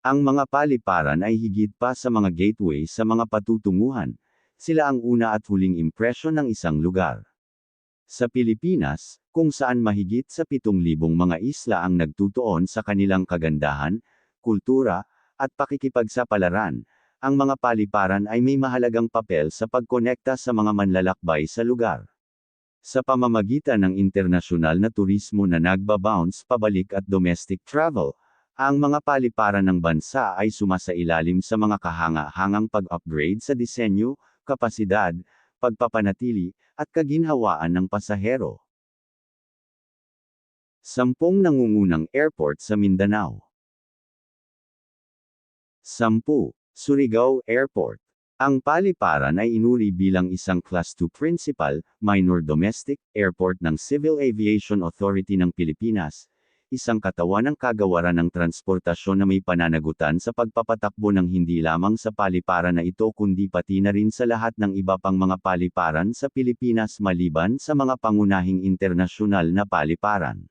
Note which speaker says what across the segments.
Speaker 1: Ang mga paliparan ay higit pa sa mga gateway sa mga patutunguhan. Sila ang una at huling impresyon ng isang lugar. Sa Pilipinas, kung saan mahigit sa 7,000 mga isla ang nagtutuon sa kanilang kagandahan, kultura, at pakikipagsapalaran, ang mga paliparan ay may mahalagang papel sa pagkonekta sa mga manlalakbay sa lugar. Sa pamamagitan ng internasyonal na turismo na nagbabounce pabalik at domestic travel, ang mga paliparan ng bansa ay sumasailalim sa mga kahanga-hangang pag-upgrade sa disenyo, kapasidad, pagpapanatili, at kaginhawaan ng pasahero. Sampung nangungunang airport sa Mindanao. 10. Surigao Airport. Ang paliparan ay inuri bilang isang Class 2 Principal, Minor Domestic, Airport ng Civil Aviation Authority ng Pilipinas, isang katawan ng kagawaran ng transportasyon na may pananagutan sa pagpapatakbo ng hindi lamang sa paliparan na ito kundi pati na rin sa lahat ng iba pang mga paliparan sa Pilipinas maliban sa mga pangunahing internasyonal na paliparan.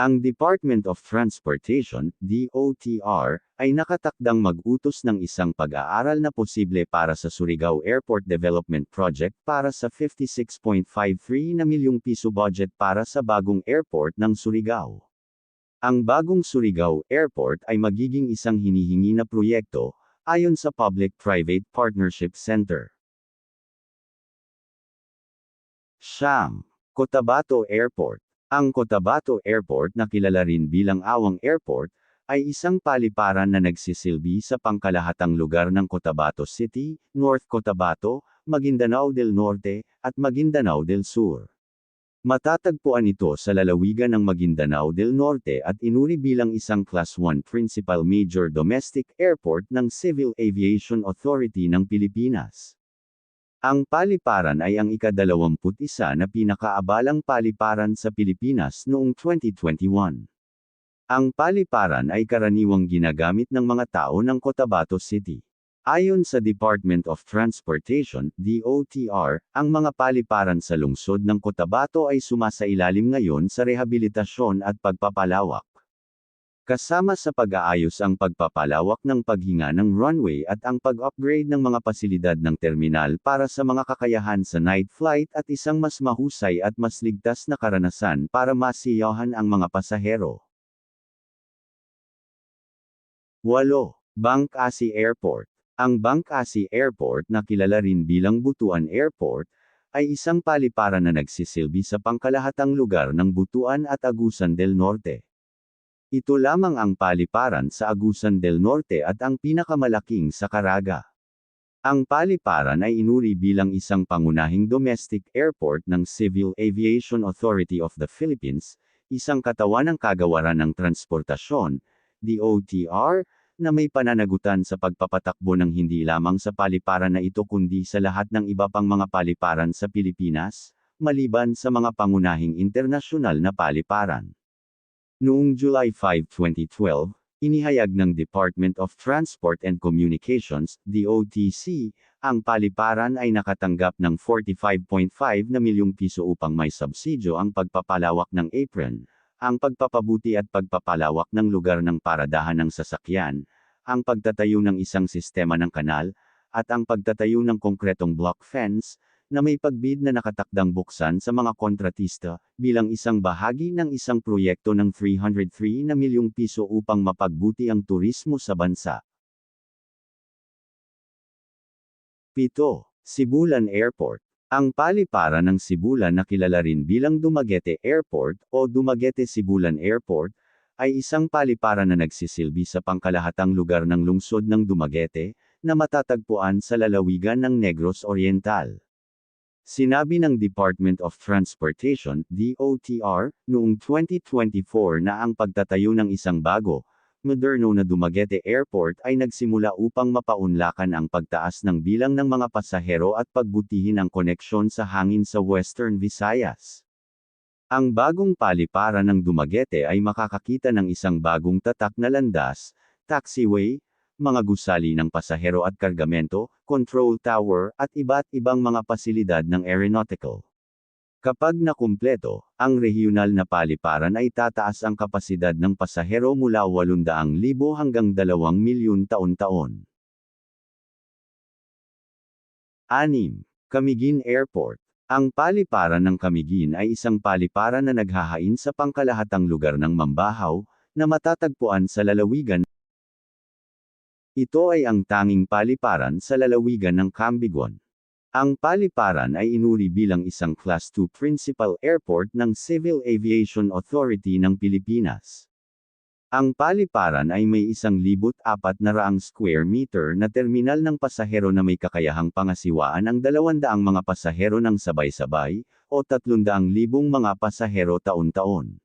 Speaker 1: Ang Department of Transportation, DOTR, ay nakatakdang mag-utos ng isang pag-aaral na posible para sa Surigao Airport Development Project para sa 56.53 na milyong piso budget para sa bagong airport ng Surigao. Ang bagong Surigao Airport ay magiging isang hinihingi na proyekto, ayon sa Public-Private Partnership Center. Siyam. Cotabato Airport. Ang Cotabato Airport na kilala rin bilang Awang Airport, ay isang paliparan na nagsisilbi sa pangkalahatang lugar ng Cotabato City, North Cotabato, Maguindanao del Norte, at Maguindanao del Sur. Matatagpuan ito sa lalawigan ng Maguindanao del Norte at inuri bilang isang Class 1 Principal Major Domestic Airport ng Civil Aviation Authority ng Pilipinas. Ang paliparan ay ang ika-21 na pinakaabalang paliparan sa Pilipinas noong 2021. Ang paliparan ay karaniwang ginagamit ng mga tao ng Cotabato City. Ayon sa Department of Transportation, DOTR, ang mga paliparan sa lungsod ng Cotabato ay sumasailalim ngayon sa rehabilitasyon at pagpapalawak. Kasama sa pag-aayos ang pagpapalawak ng paghinga ng runway at ang pag-upgrade ng mga pasilidad ng terminal para sa mga kakayahan sa night flight at isang mas mahusay at mas ligtas na karanasan para masiyahan ang mga pasahero. 8. Bank Asi Airport ang Bangkasi Airport na kilala rin bilang Butuan Airport, ay isang paliparan na nagsisilbi sa pangkalahatang lugar ng Butuan at Agusan del Norte. Ito lamang ang paliparan sa Agusan del Norte at ang pinakamalaking sa Caraga. Ang paliparan ay inuri bilang isang pangunahing domestic airport ng Civil Aviation Authority of the Philippines, isang katawan ng kagawaran ng transportasyon, DOTR, na may pananagutan sa pagpapatakbo ng hindi lamang sa paliparan na ito kundi sa lahat ng iba pang mga paliparan sa Pilipinas, maliban sa mga pangunahing internasyonal na paliparan. Noong July 5, 2012, inihayag ng Department of Transport and Communications, DOTC, ang paliparan ay nakatanggap ng 45.5 na milyong piso upang may subsidyo ang pagpapalawak ng apron, ang pagpapabuti at pagpapalawak ng lugar ng paradahan ng sasakyan, ang pagtatayo ng isang sistema ng kanal, at ang pagtatayo ng konkretong block fence, na may pagbid na nakatakdang buksan sa mga kontratista, bilang isang bahagi ng isang proyekto ng 303 na milyong piso upang mapagbuti ang turismo sa bansa. 7. Sibulan Airport ang paliparan ng Sibulan na kilala rin bilang Dumaguete Airport o Dumaguete Sibulan Airport, ay isang paliparan na nagsisilbi sa pangkalahatang lugar ng lungsod ng Dumaguete, na matatagpuan sa lalawigan ng Negros Oriental. Sinabi ng Department of Transportation, DOTR, noong 2024 na ang pagtatayo ng isang bago, moderno na Dumaguete Airport ay nagsimula upang mapaunlakan ang pagtaas ng bilang ng mga pasahero at pagbutihin ang koneksyon sa hangin sa Western Visayas. Ang bagong paliparan ng Dumaguete ay makakakita ng isang bagong tatak na landas, taxiway, mga gusali ng pasahero at kargamento, control tower, at iba't ibang mga pasilidad ng aeronautical. Kapag nakumpleto, ang regional na paliparan ay tataas ang kapasidad ng pasahero mula 800,000 hanggang 2 milyon taon-taon. 6. Camiguin Airport. Ang paliparan ng Camiguin ay isang paliparan na naghahain sa pangkalahatang lugar ng Mambahaw, na matatagpuan sa lalawigan. Ito ay ang tanging paliparan sa lalawigan ng Cambiguan. Ang paliparan ay inuri bilang isang Class 2 Principal Airport ng Civil Aviation Authority ng Pilipinas. Ang paliparan ay may 1,400 square meter na terminal ng pasahero na may kakayahang pangasiwaan ang 200 mga pasahero ng sabay-sabay, o 300,000 mga pasahero taon-taon.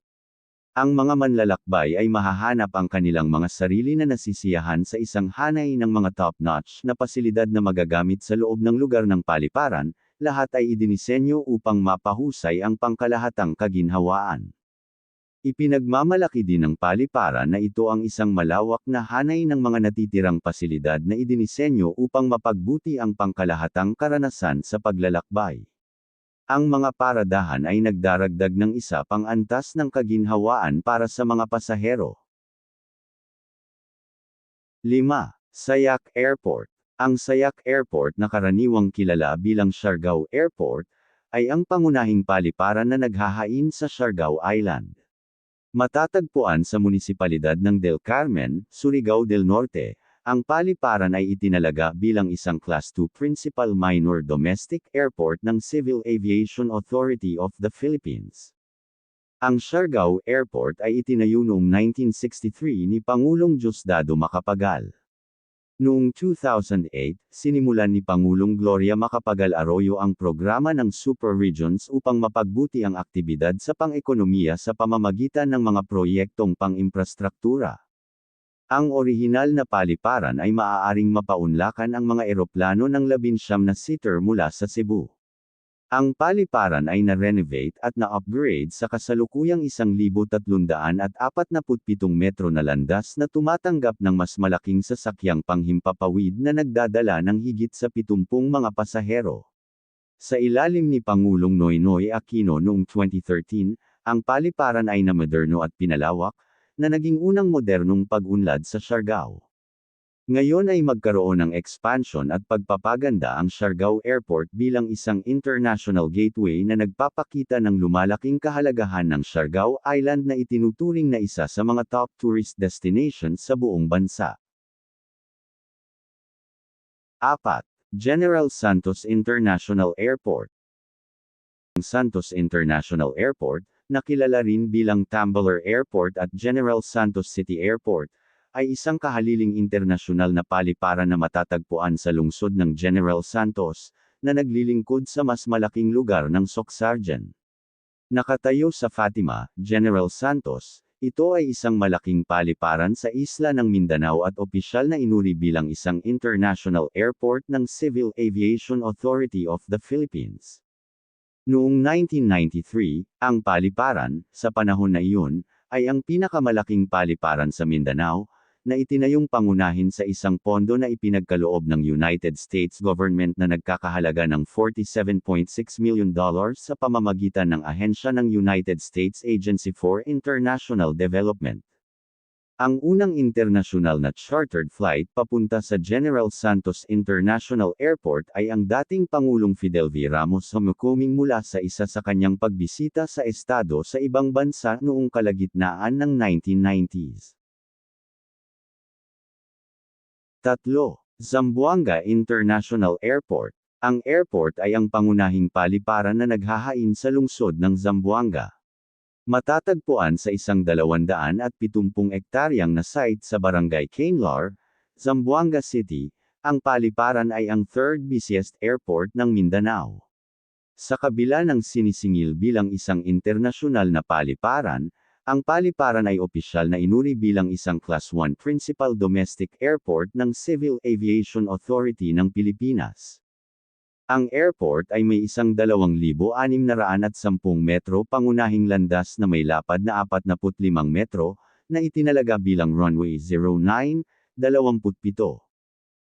Speaker 1: Ang mga manlalakbay ay mahahanap ang kanilang mga sarili na nasisiyahan sa isang hanay ng mga top-notch na pasilidad na magagamit sa loob ng lugar ng paliparan, lahat ay idinisenyo upang mapahusay ang pangkalahatang kaginhawaan. Ipinagmamalaki din ng paliparan na ito ang isang malawak na hanay ng mga natitirang pasilidad na idinisenyo upang mapagbuti ang pangkalahatang karanasan sa paglalakbay. Ang mga paradahan ay nagdaragdag ng isa pang antas ng kaginhawaan para sa mga pasahero. 5. Sayak Airport Ang Sayak Airport na karaniwang kilala bilang Siargao Airport, ay ang pangunahing paliparan na naghahain sa Siargao Island. Matatagpuan sa munisipalidad ng Del Carmen, Surigao del Norte, ang paliparan ay itinalaga bilang isang Class 2 Principal Minor Domestic Airport ng Civil Aviation Authority of the Philippines. Ang Siargao Airport ay itinayo noong 1963 ni Pangulong Diosdado Macapagal. Noong 2008, sinimulan ni Pangulong Gloria Macapagal Arroyo ang programa ng Super Regions upang mapagbuti ang aktibidad sa pang-ekonomiya sa pamamagitan ng mga proyektong pang-imprastruktura. Ang orihinal na paliparan ay maaaring mapaunlakan ang mga eroplano ng labinsyam na seater mula sa Cebu. Ang paliparan ay na-renovate at na-upgrade sa kasalukuyang 1,347 metro na landas na tumatanggap ng mas malaking sasakyang panghimpapawid na nagdadala ng higit sa 70 mga pasahero. Sa ilalim ni Pangulong Noynoy Aquino noong 2013, ang paliparan ay namoderno at pinalawak, na naging unang modernong pag-unlad sa Siargao. Ngayon ay magkaroon ng expansion at pagpapaganda ang Siargao Airport bilang isang international gateway na nagpapakita ng lumalaking kahalagahan ng Siargao Island na itinuturing na isa sa mga top tourist destinations sa buong bansa. 4. General Santos International Airport Ang Santos International Airport, na kilala rin bilang Tambaler Airport at General Santos City Airport, ay isang kahaliling internasyonal na paliparan na matatagpuan sa lungsod ng General Santos, na naglilingkod sa mas malaking lugar ng Socsargen. Nakatayo sa Fatima, General Santos, ito ay isang malaking paliparan sa isla ng Mindanao at opisyal na inuri bilang isang international airport ng Civil Aviation Authority of the Philippines. Noong 1993, ang paliparan, sa panahon na iyon, ay ang pinakamalaking paliparan sa Mindanao, na itinayong pangunahin sa isang pondo na ipinagkaloob ng United States government na nagkakahalaga ng $47.6 million sa pamamagitan ng ahensya ng United States Agency for International Development. Ang unang internasyonal na chartered flight papunta sa General Santos International Airport ay ang dating Pangulong Fidel V. Ramos humukoming mula sa isa sa kanyang pagbisita sa estado sa ibang bansa noong kalagitnaan ng 1990s. 3. Zamboanga International Airport Ang airport ay ang pangunahing paliparan na naghahain sa lungsod ng Zamboanga. Matatagpuan sa isang 270 ektaryang na site sa Barangay Canlar, Zamboanga City, ang paliparan ay ang third busiest airport ng Mindanao. Sa kabila ng sinisingil bilang isang internasyonal na paliparan, ang paliparan ay opisyal na inuri bilang isang Class 1 Principal Domestic Airport ng Civil Aviation Authority ng Pilipinas. Ang airport ay may isang 2,610 metro pangunahing landas na may lapad na 45 metro, na itinalaga bilang runway 09, 27.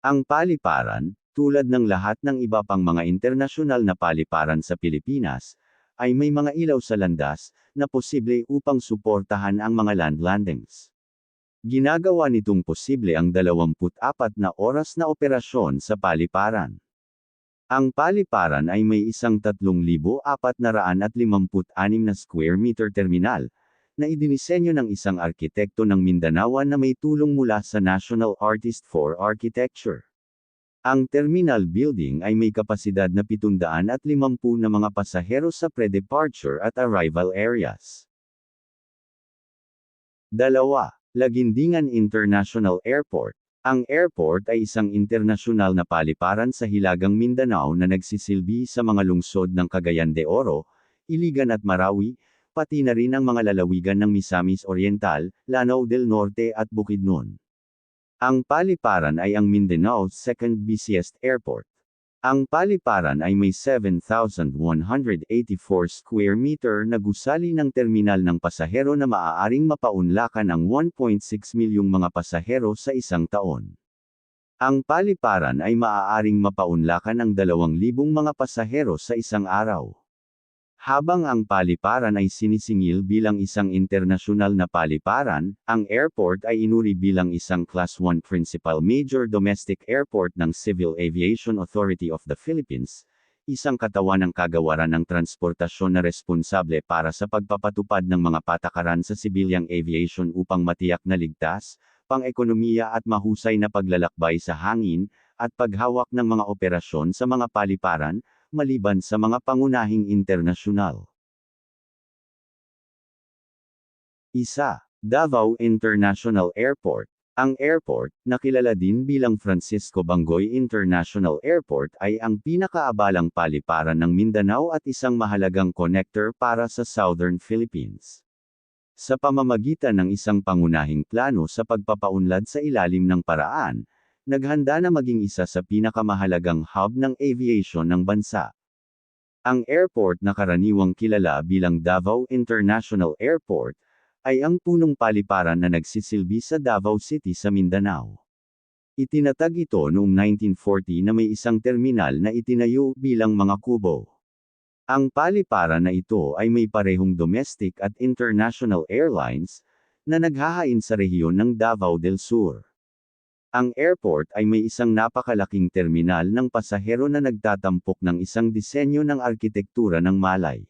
Speaker 1: Ang paliparan, tulad ng lahat ng iba pang mga internasyonal na paliparan sa Pilipinas, ay may mga ilaw sa landas, na posible upang suportahan ang mga land landings. Ginagawa nitong posible ang 24 na oras na operasyon sa paliparan. Ang paliparan ay may isang 3,456 na square meter terminal, na idinisenyo ng isang arkitekto ng Mindanao na may tulong mula sa National Artist for Architecture. Ang terminal building ay may kapasidad na 750 na mga pasahero sa pre-departure at arrival areas. Dalawa, Lagindingan International Airport. Ang airport ay isang internasyonal na paliparan sa Hilagang Mindanao na nagsisilbi sa mga lungsod ng Cagayan de Oro, Iligan at Marawi, pati na rin ang mga lalawigan ng Misamis Oriental, Lanao del Norte at Bukidnon. Ang paliparan ay ang Mindanao's second busiest airport. Ang paliparan ay may 7,184 square meter na gusali ng terminal ng pasahero na maaaring mapaunlakan ang 1.6 milyong mga pasahero sa isang taon. Ang paliparan ay maaaring mapaunlakan ang 2,000 mga pasahero sa isang araw. Habang ang paliparan ay sinisingil bilang isang internasyonal na paliparan, ang airport ay inuri bilang isang Class 1 Principal Major Domestic Airport ng Civil Aviation Authority of the Philippines, isang katawan ng kagawaran ng transportasyon na responsable para sa pagpapatupad ng mga patakaran sa sibilyang aviation upang matiyak na ligtas, pang-ekonomiya at mahusay na paglalakbay sa hangin, at paghawak ng mga operasyon sa mga paliparan, maliban sa mga pangunahing internasyonal. Isa, Davao International Airport. Ang airport, na kilala din bilang Francisco Bangoy International Airport ay ang pinakaabalang paliparan ng Mindanao at isang mahalagang connector para sa Southern Philippines. Sa pamamagitan ng isang pangunahing plano sa pagpapaunlad sa ilalim ng paraan, naghanda na maging isa sa pinakamahalagang hub ng aviation ng bansa. Ang airport na karaniwang kilala bilang Davao International Airport, ay ang punong paliparan na nagsisilbi sa Davao City sa Mindanao. Itinatag ito noong 1940 na may isang terminal na itinayo bilang mga kubo. Ang paliparan na ito ay may parehong domestic at international airlines, na naghahain sa rehiyon ng Davao del Sur. Ang airport ay may isang napakalaking terminal ng pasahero na nagtatampok ng isang disenyo ng arkitektura ng Malay.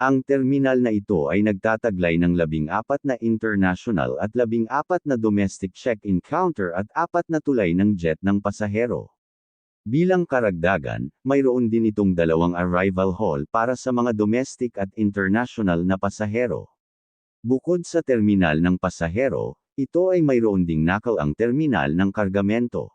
Speaker 1: Ang terminal na ito ay nagtataglay ng labing apat na international at labing apat na domestic check-in counter at apat na tulay ng jet ng pasahero. Bilang karagdagan, mayroon din itong dalawang arrival hall para sa mga domestic at international na pasahero. Bukod sa terminal ng pasahero, ito ay mayroon ding nakal ang terminal ng kargamento.